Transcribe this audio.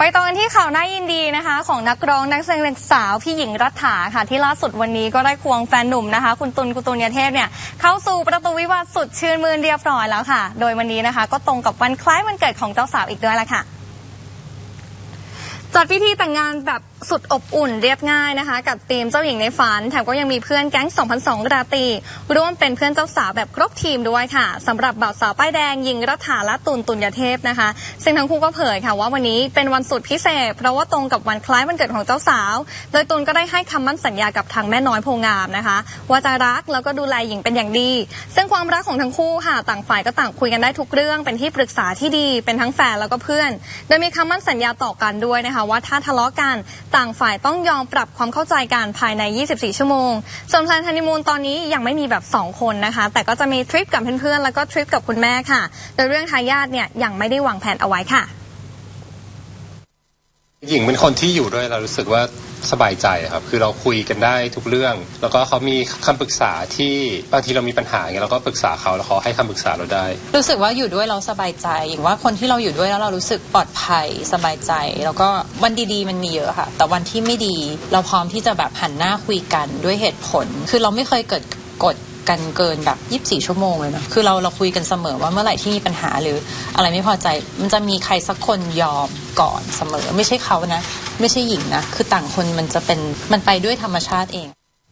ไปต่อกันที่ข่าวน่ายินดีนะคะ ของนักร้องนักแสดงสาวพี่หญิงรัฐาค่ะ ที่ล่าสุดวันนี้ก็ได้ควงแฟนหนุ่มนะคะ คุณตุลกุตุลยเทพเนี่ยเข้าสู่ประตูวิวาสสุดชื่นมื่นเรียบร้อยแล้วค่ะ โดยวันนี้นะคะ ก็ตรงกับวันคล้ายวันเกิดของเจ้าสาวอีกด้วยละค่ะ จัดพิธีแต่งงานแบบสุดอบอุ่นเรียบง่ายนะคะ กับทีมเจ้าหญิงในฝัน แถมก็ยังมีเพื่อนแก๊ง 2002 ราตรีร่วมเป็นเพื่อนเจ้าสาวแบบครบทีมด้วยค่ะสำหรับบ่าวสาวป้ายแดงยิงรัฐาและตุนตุนยเทพนะคะ ซึ่งทั้งคู่ก็เผยค่ะว่าวันนี้เป็นวันสุดพิเศษ เพราะว่าตรงกับวันคล้ายวันเกิดของเจ้าสาว โดยตุนก็ได้ให้คำมั่นสัญญากับทางแม่น้อยโพงามนะคะ ว่าจะรักแล้วก็ดูแลหญิงเป็นอย่างดี ซึ่งความรักของทั้งคู่ค่ะต่างฝ่ายก็ต่างคุยกันได้ทุกเรื่อง เป็นที่ปรึกษาที่ดี เป็นทั้งแฟนแล้วก็เพื่อน โดยมีคำมั่นสัญญาต่อกันด้วยนะคะว่าถ้าทะเลาะกันต่างฝ่ายต้องยอมปรับความเข้าใจกันภายใน 24 ชั่วโมง ส่วนแพลนฮันนีมูนตอนนี้ยังไม่มีแบบ 2 คนนะคะ แต่ก็จะมีทริปกับเพื่อนๆ แล้วก็ทริปกับคุณแม่ค่ะ โดยเรื่องทายาทเนี่ยยังไม่ได้วางแผนเอาไว้ค่ะ หญิงเป็นคนที่อยู่ด้วยเรารู้สึกว่า สบายใจครับ คือเราคุยกันได้ทุกเรื่อง แล้วก็เขามีคำปรึกษาที่บางทีเรามีปัญหาเงี้ยเราก็ปรึกษาเขาแล้วเขาให้คำปรึกษาเราได้ รู้สึกว่าอยู่ด้วยเราสบายใจอย่างว่าคนที่เราอยู่ด้วยแล้วเรารู้สึกปลอดภัยสบายใจ แล้วก็วันดีๆมันมีเยอะค่ะ แต่วันที่ไม่ดี เราพร้อมที่จะแบบหันหน้าคุยกันด้วยเหตุผล คือเราไม่เคยเกิดกฎ กันเกินแบบ 24 ชั่วโมงเลยนะคือเราเราคุยกันเสมอว่าเมื่อไหร่ที่มีปัญหาหรืออะไรไม่พอใจมันจะมีใครสักคนยอมก่อนเสมอ ไม่ใช่เขานะ ไม่ใช่หญิงนะ คือต่างคนมันจะเป็นมันไปด้วยธรรมชาติเอง